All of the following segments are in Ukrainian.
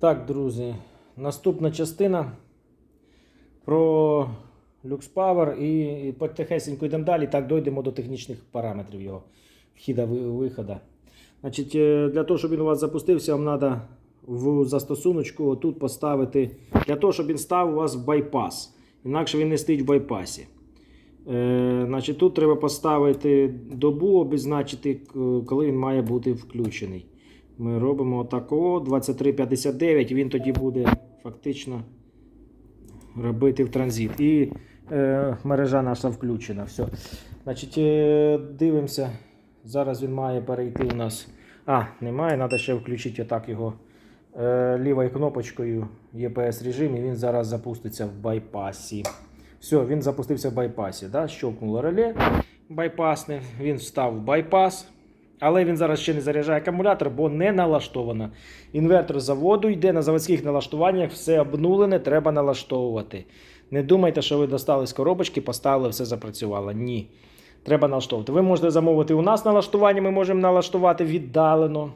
Так, друзі, наступна частина про LuxPower і, і потихесенько йдемо далі. Так, дойдемо до технічних параметрів його вхіда виходу. Значить, е, для того, щоб він у вас запустився, вам треба в застосуночку тут поставити для того, щоб він став у вас в байпас. Інакше він не стоїть в байпасі. Е, значить, тут треба поставити добу, обізначити, коли він має бути включений. Ми робимо такого 2359, він тоді буде фактично робити в транзит. І е, мережа наша включена. Все. Значить, е, дивимося. Зараз він має перейти у нас. А, немає, треба ще включити отак його е, лівою кнопочкою EPS режим, і він зараз запуститься в байпасі. Все, він запустився в байпасі. Да? Щелкнуло реле байпасне, він встав в байпас. Але він зараз ще не заряджає акумулятор, бо не налаштовано. Інвертор заводу йде на заводських налаштуваннях, все обнулене, треба налаштовувати. Не думайте, що ви достали з коробочки, поставили, все запрацювало. Ні. Треба налаштовувати. Ви можете замовити у нас налаштування, ми можемо налаштувати віддалено.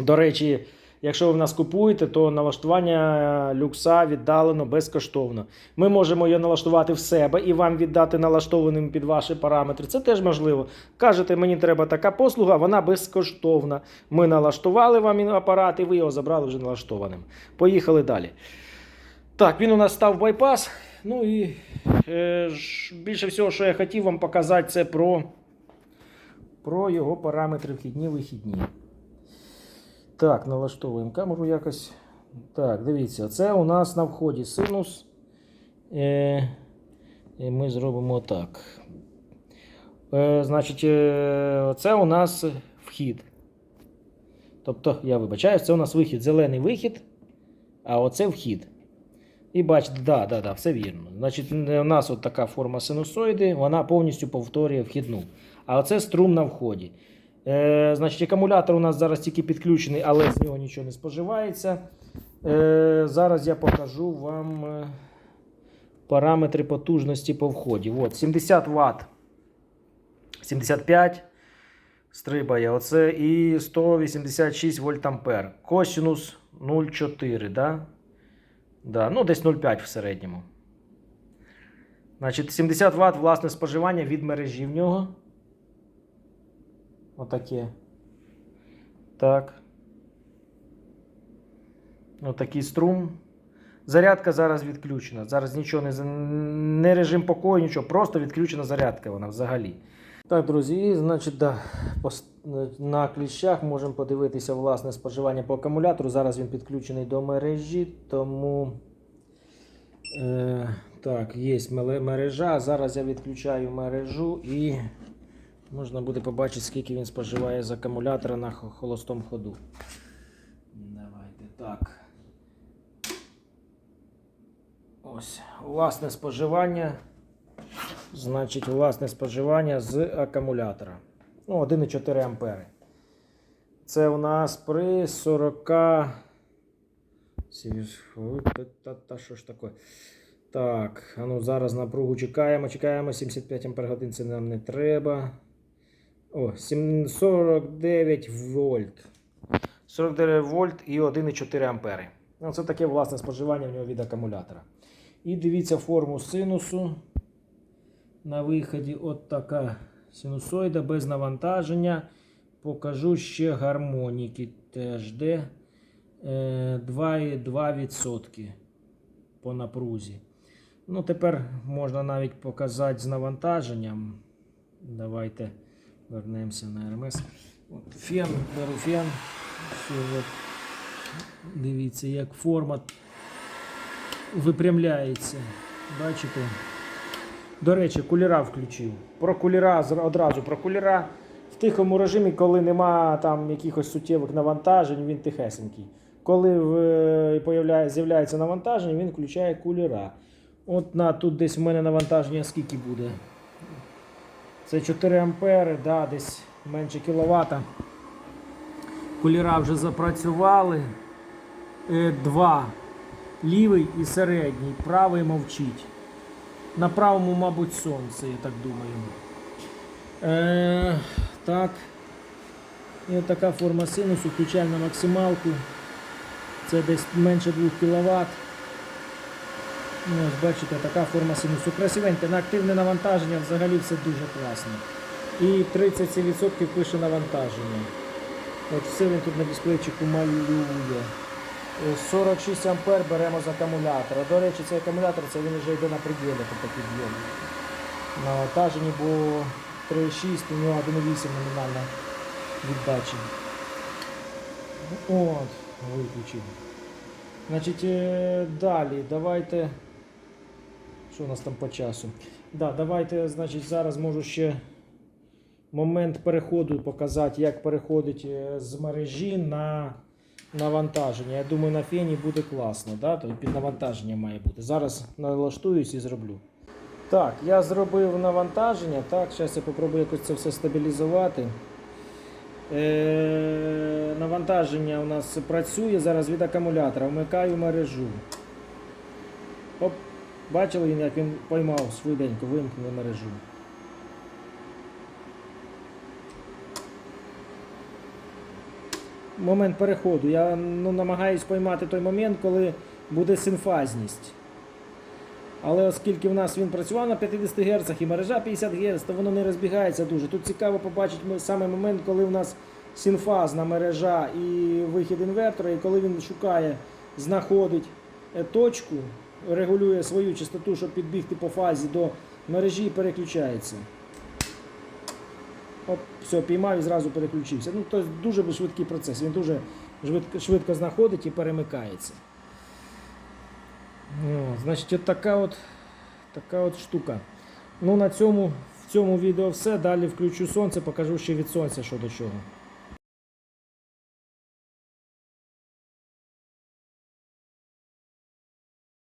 До речі, якщо ви в нас купуєте, то налаштування люкса віддалено безкоштовно. Ми можемо його налаштувати в себе і вам віддати налаштованим під ваші параметри. Це теж можливо. Кажете, мені треба така послуга, вона безкоштовна. Ми налаштували вам апарат, і ви його забрали вже налаштованим. Поїхали далі. Так, він у нас став байпас. Ну і е, більше всього, що я хотів вам показати, це про, про його параметри вхідні-вихідні. Так, налаштовуємо камеру якось. Так, дивіться, це у нас на вході синус. Е, і ми зробимо так. Е, значить, е, це у нас вхід. Тобто, я вибачаюсь, це у нас вихід, зелений вихід, а оце вхід. І бачите, да, да, да, все вірно. Значить, у нас от така форма синусоїди, вона повністю повторює вхідну. А оце струм на вході. Е, значить, акумулятор у нас зараз тільки підключений, але з нього нічого не споживається. Е, зараз я покажу вам е, параметри потужності по вході. От, 70 Вт. 75 стрибає. Оце і 186 вольт ампер. Косінус 0,4. Да? Да, ну, десь 0,5 в середньому. Значить, 70 Вт власне споживання від мережі в нього. Отаке. Так. Отакий струм. Зарядка зараз відключена. Зараз нічого не, не режим покою, нічого. Просто відключена зарядка вона взагалі. Так, друзі, значить, да, на кліщах можемо подивитися власне споживання по акумулятору. Зараз він підключений до мережі, тому е, так, є мережа. Зараз я відключаю мережу і можна буде побачити, скільки він споживає з акумулятора на хо- холостому ходу. Давайте так. Ось, власне споживання. Значить, власне споживання з акумулятора. Ну, 1,4 ампери. Це у нас при 40. Та, та, та що ж таке? Так, а ну зараз напругу чекаємо, чекаємо. 75 ампер годин це нам не треба. О, 49 вольт. 49 вольт і 1,4 ампери. Ну, це таке власне споживання в нього від акумулятора. І дивіться форму синусу. На виході от така синусоїда без навантаження. Покажу ще гармоніки теж де е, 2,2% по напрузі. Ну, тепер можна навіть показати з навантаженням. Давайте вернемося на РМС. От фен, беру фен. Все, от. Дивіться, як форма випрямляється. Бачите? До речі, кулера включив. Про кулера одразу про кулера. В тихому режимі, коли нема там якихось суттєвих навантажень, він тихесенький. Коли в- появляє, з'являється навантаження, він включає кулера. От на тут десь в мене навантаження скільки буде? Це 4 ампери, да, десь менше кіловата. Кулера вже запрацювали. Е, Два. Лівий і середній. Правий мовчить. На правому, мабуть, сонце, я так думаю. Е, так. І от така форма синусу, включаємо на максималку. Це десь менше 2 кВт. Ну, ось бачите, така форма синусу. Красивенька. На активне навантаження взагалі все дуже класно. І 37% пише навантаження. От все він тут на дисплейчику малює. Е, 46 ампер беремо з акумулятора. До речі, цей акумулятор це він вже йде на пределі по такий. Навантажені, бо 3,6, у нього 1,8 номінальна віддача. От, виключив. Значить, е, далі, давайте. Що у нас там по часу? Да, давайте, значить, зараз можу ще момент переходу показати, як переходить е, з мережі на навантаження. Я думаю, на фені буде класно. Да? Тобто під навантаження має бути. Зараз налаштуюсь і зроблю. Так, я зробив навантаження. Так, зараз я попробую якось це все стабілізувати. Е, навантаження у нас працює зараз від акумулятора. Вмикаю мережу. Бачили він, як він поймав швиденько, вимкнув мережу. Момент переходу. Я ну, намагаюсь поймати той момент, коли буде синфазність. Але оскільки в нас він працював на 50 Гц і мережа 50 Гц, то воно не розбігається дуже. Тут цікаво побачити саме момент, коли в нас синфазна мережа і вихід інвертора, і коли він шукає, знаходить е, точку, регулює свою частоту, щоб підбігти по фазі до мережі і переключається. Оп, все, піймав і зразу переключився. Ну, тобто дуже швидкий процес. Він дуже швидко, швидко знаходить і перемикається. О, значить, от така от, така от штука. Ну, на цьому, в цьому відео все. Далі включу сонце, покажу ще від сонця, що до чого.